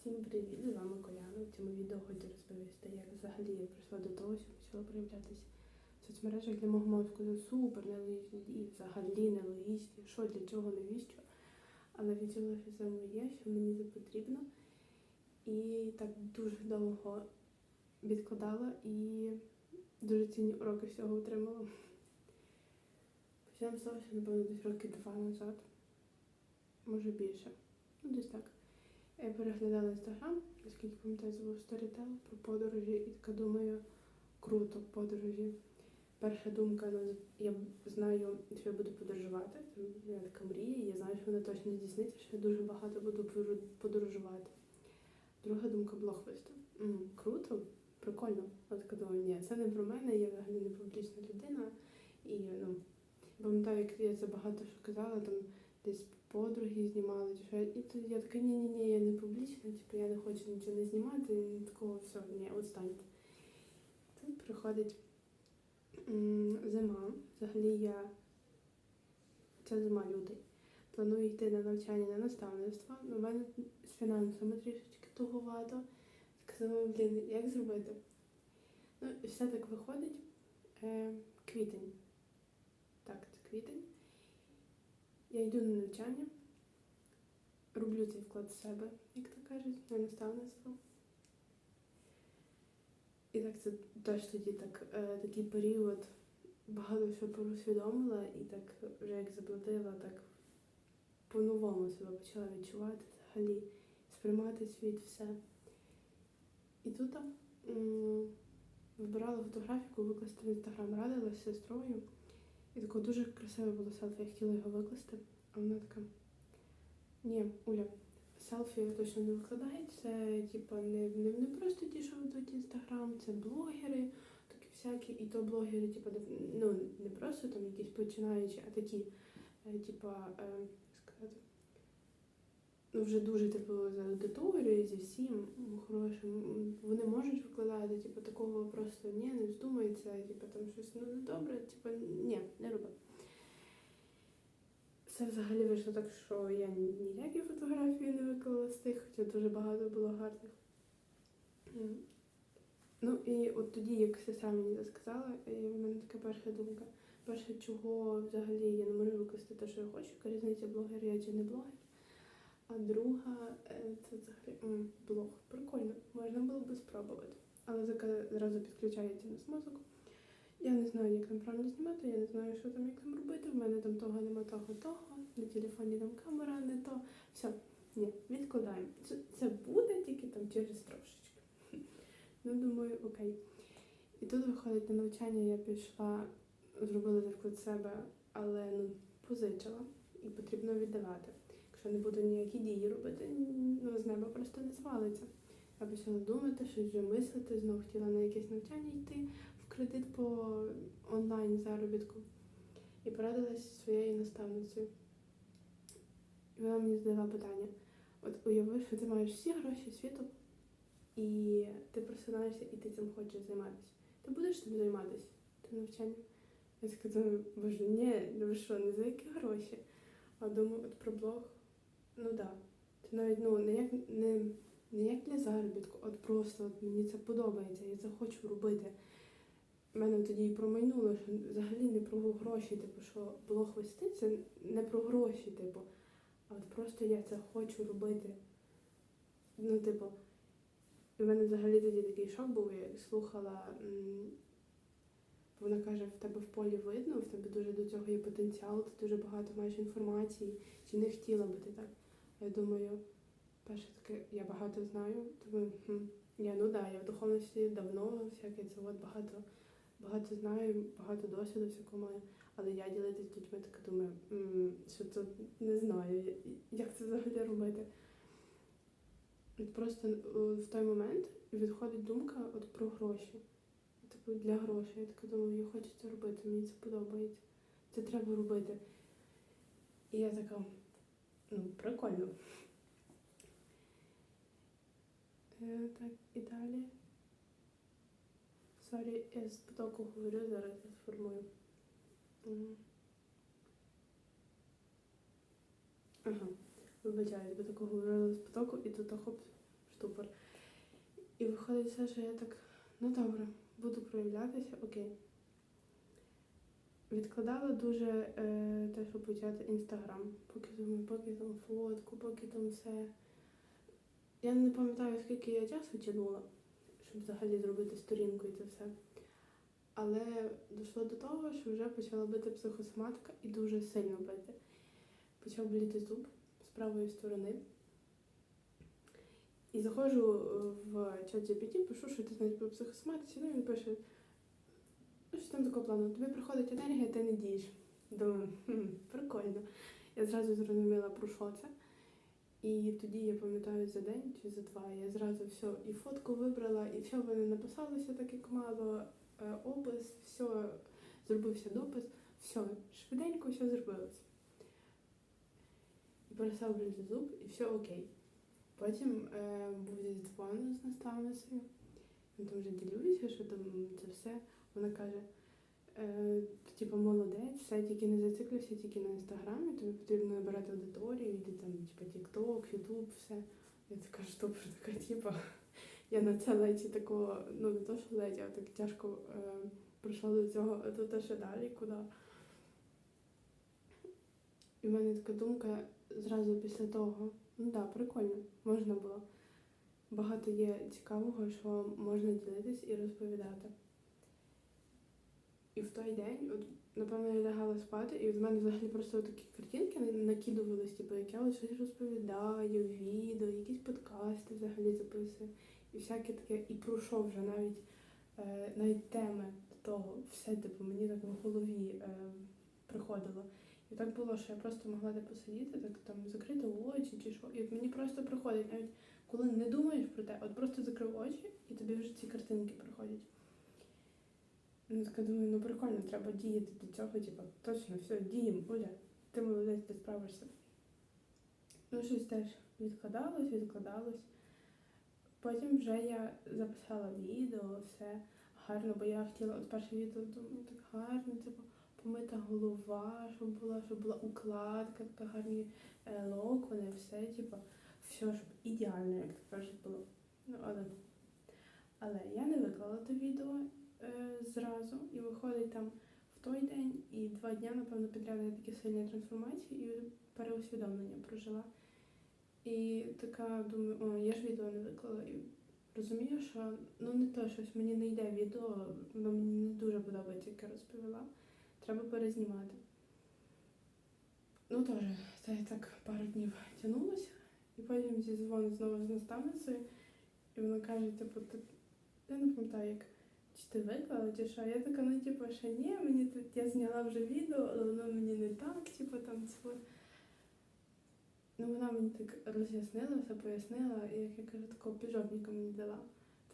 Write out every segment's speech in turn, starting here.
Всім привіт! З вами Коляна. В цьому відео хочу розповісти, як взагалі я прийшла до того, що почала проявлятися в соцмережах для мого мозку. Це супер нелогічно і взагалі нелогічно, що для чого, навіщо. Але відчула, що це моє, що мені це потрібно. І так дуже довго відкладала і дуже цінні уроки з цього отримала. Почнемо з того, що, напевно, десь роки два назад, може більше. Ну, десь так. Я переглядала інстаграм, наскільки пам'ятаю, це був сторітел про подорожі, і така думаю, круто подорожі. Перша думка, ну, я знаю, що я буду подорожувати. Моя така мрія, я знаю, що вона точно здійсниться, що я дуже багато буду подорожувати. Друга думка блог вести. Круто, прикольно. Така думаю, ні, це не про мене, я взагалі не публічна людина. І ну, пам'ятаю, як я це багато що казала, там десь подруги знімали, чи що. І то я така, ні, ні, ні, я не публічна, типу я не хочу нічого не знімати, і такого все, ні, відстаньте. Тут приходить зима. Взагалі я ця зима лютий. Планую йти на навчання на наставництво. У мене з фінансами трішечки туговато. Сказала, блін, як зробити? Ну, і все так виходить. Е, квітень. Так, це квітень. Я йду на навчання, роблю цей вклад в себе, як то кажуть, на наставництво. І так це теж тоді так, е, такий період багато що порозсвідомила і так вже як заплатила, так по-новому себе почала відчувати взагалі, сприймати світ, все. І тут м, вибирала фотографіку, викласти в інстаграм, радилася з сестрою. І таке дуже красиве було селфі, я хотіла його викласти, а вона така. Ні, Уля, селфі точно не викладає, це типу, не, не, не просто ті, що ведуть інстаграм, це блогери, такі всякі, і то блогери, типу, ну, не просто там якісь починаючі, а такі, е, типу, е, як сказати, ну, вже дуже типу за аудиторією, зі всім хорошим. Вони можуть викладати, типу, такого просто ні, не вздумається, типу, там щось ну, не добре, типу, ні, не роби. Це взагалі вийшло так, що я ніякі фотографії не виклала з тих, хоча дуже багато було гарних. Ну і от тоді, як сестра мені це сказала, і в мене така перша думка. Перше, чого взагалі я не можу викласти те, що я хочу, різниця блогер я чи не блогер. А друга е, це взагалі блог. Прикольно, можна було би спробувати. Але зразу підключається нас мозок. Я не знаю, як там правильно знімати, я не знаю, що там, як там робити. В мене там того нема, того, того. На телефоні там камера, не то. Все, ні, відкладаємо. Це, це буде тільки там через трошечки. Ну, думаю, окей. І тут виходить на навчання, я пішла, зробила так від себе, але ну, позичила і потрібно віддавати. Якщо не буду ніякі дії робити, ну, з неба просто не звалиться. Я почала думати, щось вже мислити, знову хотіла на якесь навчання йти в кредит по онлайн заробітку. І порадилася своєю наставницею. І вона мені задала питання: от уяви, що ти маєш всі гроші світу, і ти просинаєшся, і ти цим хочеш займатися. Ти будеш цим займатися, тим навчанням? Я сказала, боже, ні, ви що, не за які гроші? А думаю, от про блог, ну так. Да. Це навіть ну, не як не, не як для заробітку, от просто от мені це подобається, я це хочу робити. У мене тоді і промайнуло, що взагалі не про гроші, типу, що блог вести, це не про гроші, типу, а от просто я це хочу робити. Ну, типу, в мене взагалі тоді такий шок був, я слухала. Вона каже, в тебе в полі видно, в тебе дуже до цього є потенціал, ти дуже багато маєш інформації, чи не хотіла би ти так. Я думаю, перше таке, я багато знаю, думаю, хм, я ну да, я в духовності давно, всяке це от багато, багато знаю, багато досвіду всякого маю. Але я ділитися з дітьми така думаю, м, що тут не знаю, як це взагалі робити. Просто в той момент відходить думка от про гроші. Типу для грошей. Я така думаю, я хочу це робити, мені це подобається. Це треба робити. І я така, ну, прикольно. Е, так, і далі. Сорі, я з потоку говорю, зараз я сформую. Ага, вибачаю, я потоку говорила з потоку, і тут хоп, штупор. І виходить все, що я так, ну добре, буду проявлятися, окей. Відкладала дуже е, те, щоб почати інстаграм. Поки думаю, поки там фотку, поки там все. Я не пам'ятаю, скільки я часу тягнула, щоб взагалі зробити сторінку і це все. Але дійшло до того, що вже почала бити психосоматика і дуже сильно бити. Почав боліти зуб з правої сторони. І заходжу е, в чат GPT, пишу, що ти знаєш про психосоматиці, ну він пише, що там такого плану, тобі приходить енергія, ти не дієш. Думаю, хм, прикольно. Я зразу зрозуміла, про що це. І тоді я пам'ятаю за день чи за два, я зразу все і фотку вибрала, і все в мене написалося так, як мало, е, опис, все, зробився допис, все, швиденько все зробилося. І перестав боліти зуб, і все окей. Потім е, був дзвон з наставницею. Там вже ділюся, що там це все. Вона каже: е, типу, молодець, все тільки не зациклюйся, тільки на інстаграмі, тобі потрібно набирати аудиторію, йди там, типу, TikTok, YouTube, все. Я така що така, типу, я на це ледь такого, ну не то, що ледь, а так тяжко е, прийшла до цього, а тут ще далі, куди. І в мене така думка зразу після того, ну так, да, прикольно, можна було. Багато є цікавого, що можна ділитись і розповідати. І в той день, от, напевно, я лягала спати, і в мене взагалі просто такі картинки на- накидувались, типу, як я от щось розповідаю, відео, якісь подкасти взагалі записую. І всяке таке, і пройшов вже навіть, е, навіть теми того, все, типу, мені так в голові е, приходило. І так було, що я просто могла де посидіти, так там закрити очі чи що. І от мені просто приходить, навіть коли не думаєш про те, от просто закрив очі, і тобі вже ці картинки приходять. Ну, така думаю, ну прикольно, треба діяти до цього, типу, точно, все, діємо, Оля, ти молодець, ти справишся. Ну, щось теж відкладалось, відкладалось. Потім вже я записала відео, все гарно, бо я хотіла от перше відео, думаю, так гарно, типу, помита голова, щоб була, щоб була укладка, така гарні е, локони, все, типу, все, щоб ідеально, як то кажуть, було. Ну, але, але я не виклала те відео е, зразу, і виходить там в той день і два дня, напевно, підряд я такі сильні трансформації і переусвідомлення прожила. І така думаю, о, я ж відео не виклала. І розумію, що ну не то щось мені не йде відео, воно мені не дуже подобається, яке розповіла. Треба перезнімати. Ну теж, це так пару днів тягнулося, і потім зізвонить знову з наставницею, і вона каже, типу, ти я не пам'ятаю, як чи ти виклала, чи що. Я така, ну типу, ще ні, мені тут я зняла вже відео, але воно мені не так, типу там це. Ну, вона мені так роз'яснила, все пояснила, і як я кажу, такого піджовника мені дала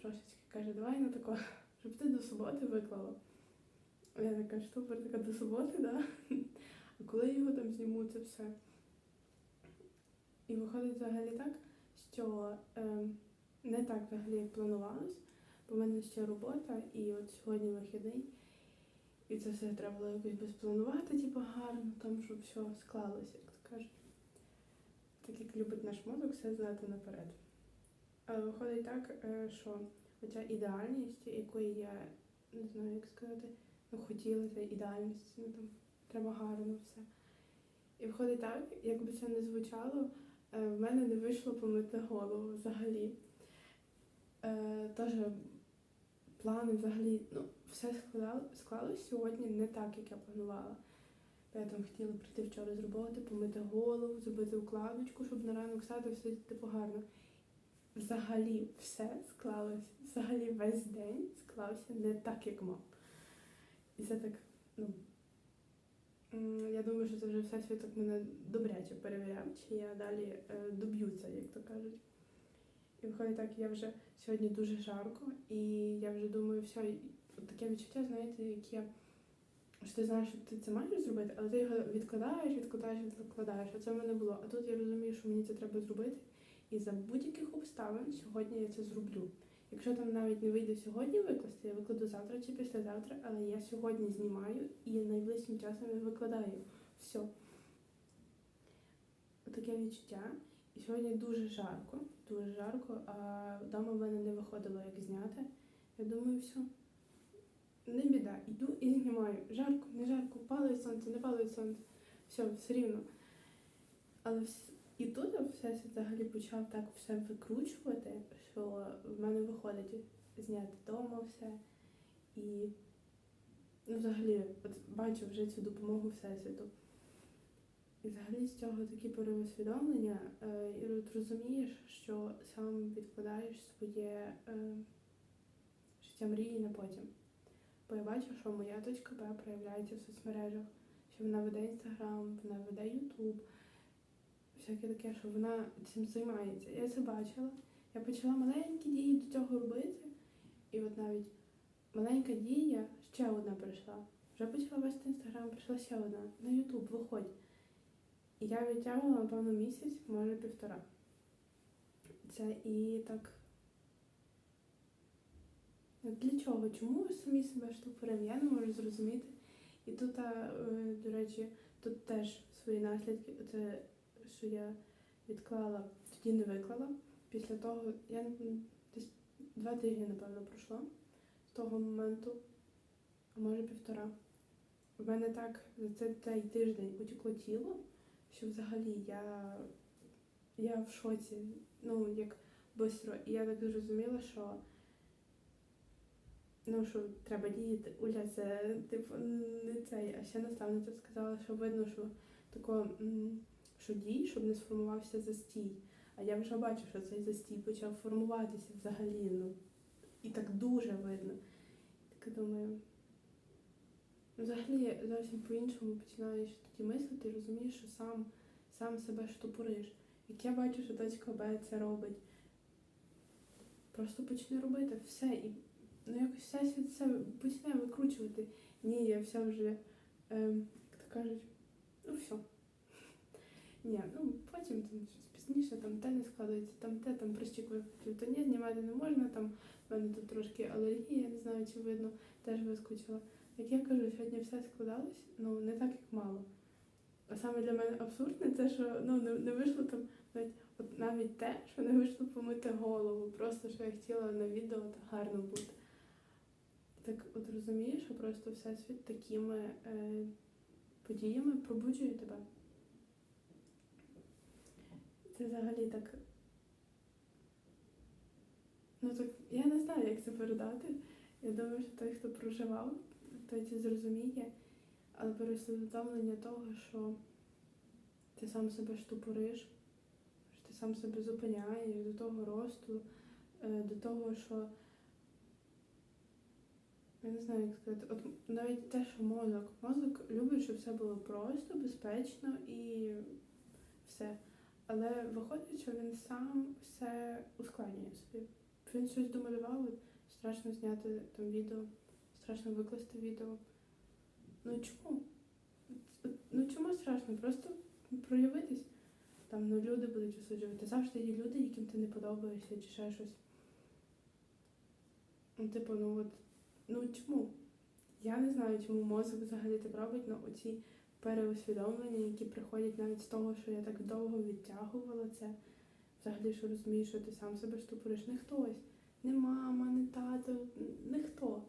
трошечки. Каже, давай на тако, щоб ти до суботи виклала. Я така, що така до суботи, да? А коли його там зніму, це все. І виходить взагалі так, що е, не так взагалі як планувалось, бо в мене ще робота, і от сьогодні вихідний. І це все треба було якось безпланувати, типу гарно, там, щоб все склалося, як то кажуть. Так як любить наш мозок все знати наперед. Але виходить так, е, що оця ідеальність, якої я не знаю, як сказати, ну хотіла ця ідеальність, ну там треба гарно все. І виходить так, як би це не звучало, в мене не вийшло помити голову взагалі. Е, Теж плани взагалі, ну, все склалось сьогодні не так, як я планувала. Я там хотіла прийти вчора з роботи, помити голову, зробити укладочку, щоб на ранок стати все типу гарно. Взагалі все склалось, взагалі весь день склався не так, як мав. І це так, ну. Я думаю, що це вже все світок мене добряче перевіряв, чи я далі е, доб'ю це, як то кажуть. І виходить так, я вже сьогодні дуже жарко, і я вже думаю, все, таке відчуття, знаєте, яке що ти знаєш, що ти це маєш зробити, але ти його відкладаєш, відкладаєш, відкладаєш. А це в мене було. А тут я розумію, що мені це треба зробити. І за будь-яких обставин сьогодні я це зроблю. Якщо там навіть не вийде сьогодні викласти, я викладу завтра чи післязавтра, але я сьогодні знімаю і найближчим часом я викладаю. Все. Таке відчуття. І сьогодні дуже жарко. дуже жарко, а вдома в мене не виходило як зняти. Я думаю, все, не біда, йду і знімаю. Жарко, не жарко, палить сонце, не палить сонце. Все, все рівно. Але вс- і тут всесвіт взагалі почав так все викручувати, що в мене виходить зняти вдома все. І ну, взагалі, от бачу вже цю допомогу Всесвіту. І взагалі з цього такі переосвідомлення, е, і от розумієш, що сам відкладаєш своє е, життя мрії на потім. Бо я бачу, що моя точка Б проявляється в соцмережах, що вона веде інстаграм, вона веде Ютуб, всяке таке, що вона цим займається. Я це бачила. Я почала маленькі дії до цього робити, і от навіть маленька дія, ще одна прийшла. Вже почала вести інстаграм, прийшла ще одна. На Ютуб, виходь. І я відтягувала, напевно, місяць, може півтора. Це і так. Для чого? Чому ви самі себе штовхаємо? Я не можу зрозуміти. І тут, е, до речі, тут теж свої наслідки. Це що я відклала, тоді не виклала. Після того я десь два тижні, напевно, пройшло з того моменту, а може півтора. У мене так за це цей тиждень утекло тіло, що взагалі я, я в шоці. Ну, як швидко. І я так зрозуміла, що ну, що треба діяти. Уля, це типу не цей, а ще наставниця сказала, що видно, що тако, що дій, щоб не сформувався застій. А я вже бачу, що цей застій почав формуватися взагалі. Ну, і так дуже видно. Так думаю. ну, Взагалі зовсім по-іншому починаєш тоді мислити і розумієш, що сам, сам себе штопориш. Як я бачу, що точка Б це робить. Просто почни робити все. І ну якось все світ це почне викручувати. Ні, я все вже, ем, як то кажуть, ну все. Ні, ну потім там щось пізніше, там те не складається, там те, там прищик вискочив, то ні, знімати не можна, там в мене тут трошки алергія, я не знаю, чи видно, теж вискочила. Як я кажу, сьогодні все складалось, ну не так, як мало. А саме для мене абсурдне те, що ну, не, не вийшло там навіть, от навіть те, що не вийшло помити голову, просто що я хотіла на відео так гарно бути. Так от розумієш, що просто всесвіт такими е, подіями пробуджує тебе. Це взагалі так. Ну так я не знаю, як це передати. Я думаю, що той, хто проживав, той це зрозуміє, але переусвідомлення того, що ти сам себе штупориш, що ти сам себе зупиняєш до того росту, е, до того, що я не знаю, як сказати, от навіть те, що мозок. Мозок любить, щоб все було просто, безпечно і все. Але виходить, що він сам все ускладнює собі. Він щось домалював, страшно зняти там відео, страшно викласти відео. Ну чому? Ну чому страшно? Просто проявитись. Там ну, люди будуть осуджувати. Завжди є люди, яким ти не подобаєшся, чи ще щось. Ну, типу, ну от, ну чому? Я не знаю, чому мозок взагалі так робить, але оці переусвідомлення, які приходять навіть з того, що я так довго відтягувала це. Взагалі, що розумієш, що ти сам себе штупориш. Не хтось, не мама, не тато, не хто.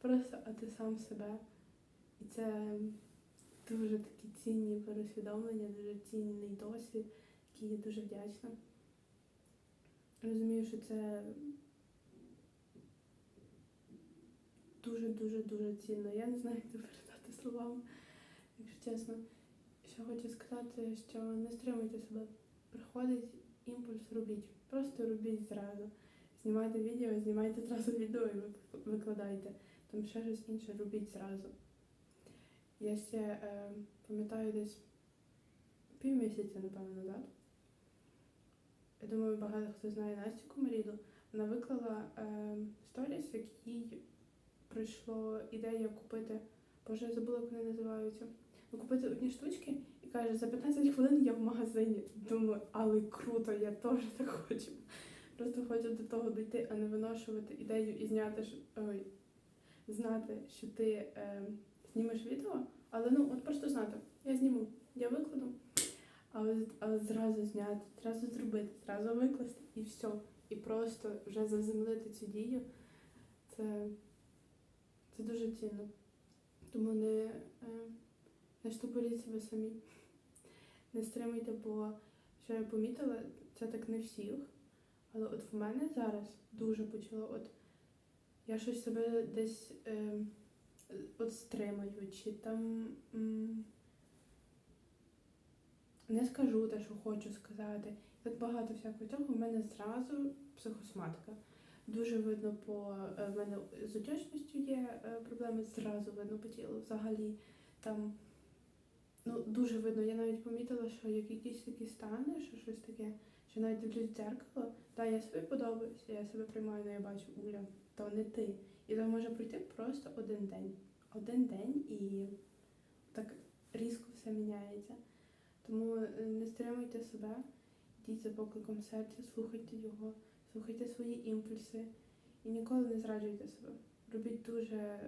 Просто, а ти сам себе. І це дуже такі цінні переусвідомлення, дуже цінний досвід, який я дуже вдячна. Розумію, що це дуже-дуже дуже цінно. Я не знаю, як це передати словами, якщо чесно. Що хочу сказати, що не стримуйте себе. Приходить імпульс, робіть. Просто робіть зразу. Знімайте відео, знімайте зразу відео і викладайте. Там ще щось інше робіть зразу. Я ще е, пам'ятаю десь півмісяця, напевно, назад. Я думаю, багато хто знає Настю Комаріду. Вона виклала е, сторіс, в якій прийшло ідея купити. Боже, я забула, як вони називаються. Купити одні штучки і каже, за 15 хвилин я в магазині. Думаю, але круто, я теж так хочу. Просто хочу до того дійти, а не виношувати ідею і зняти ой, знати, що ти е, знімеш відео, але ну от просто знати, я зніму, я викладу. А от, а от зразу зняти, зразу зробити, зразу викласти і все. І просто вже заземлити цю дію. Це, це дуже цінно. Тому не, е, не штопоріть себе самі. Не стримуйте, бо що я помітила, це так не всіх. Але от в мене зараз дуже почало, от я щось себе десь е, от стримаю, чи там м, не скажу те, що хочу сказати. Так багато всякого цього. В мене зразу психосоматика. Дуже видно по е, в мене з уточністю є е, проблеми, зразу видно по тілу. Взагалі там ну дуже видно. Я навіть помітила, що як якісь такі стани, що щось таке, що навіть дивлюсь в дзеркало, та я собі подобаюся, я себе приймаю, але я бачу Уля, то не ти. І то може пройти просто один день. Один день і так різко все міняється. Тому е, не стримуйте себе, йдіть за покликом серця, слухайте його, слухайте свої імпульси і ніколи не зраджуйте себе. Робіть дуже,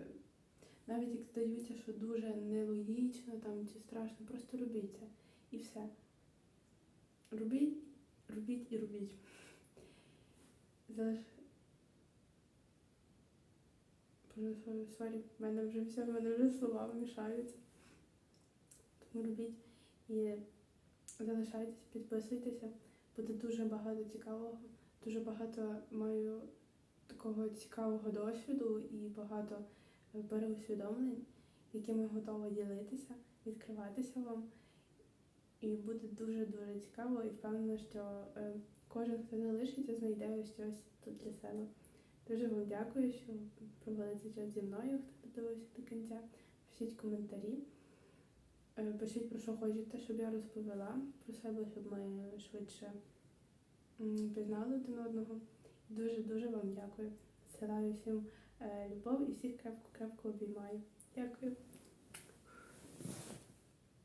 навіть як здається, що дуже нелогічно там чи страшно, просто робіть це і все. Робіть, робіть і робіть. Залиш... Сорі, в мене вже все, в мене вже слова мішаються. Тому робіть і залишайтесь, підписуйтеся. Буде дуже багато цікавого, дуже багато маю такого цікавого досвіду і багато переусвідомлень, якими готова ділитися, відкриватися вам. І буде дуже-дуже цікаво і впевнена, що е, кожен, хто залишиться, знайде щось тут для себе. Дуже вам дякую, що провели цей час зі мною, хто додивився до кінця. Пишіть коментарі. Е, Пишіть про що хочете, щоб я розповіла про себе, щоб ми швидше пізнали один одного. Дуже-дуже вам дякую. Зсилаю всім любов і всіх крепко-крепко обіймаю. Дякую.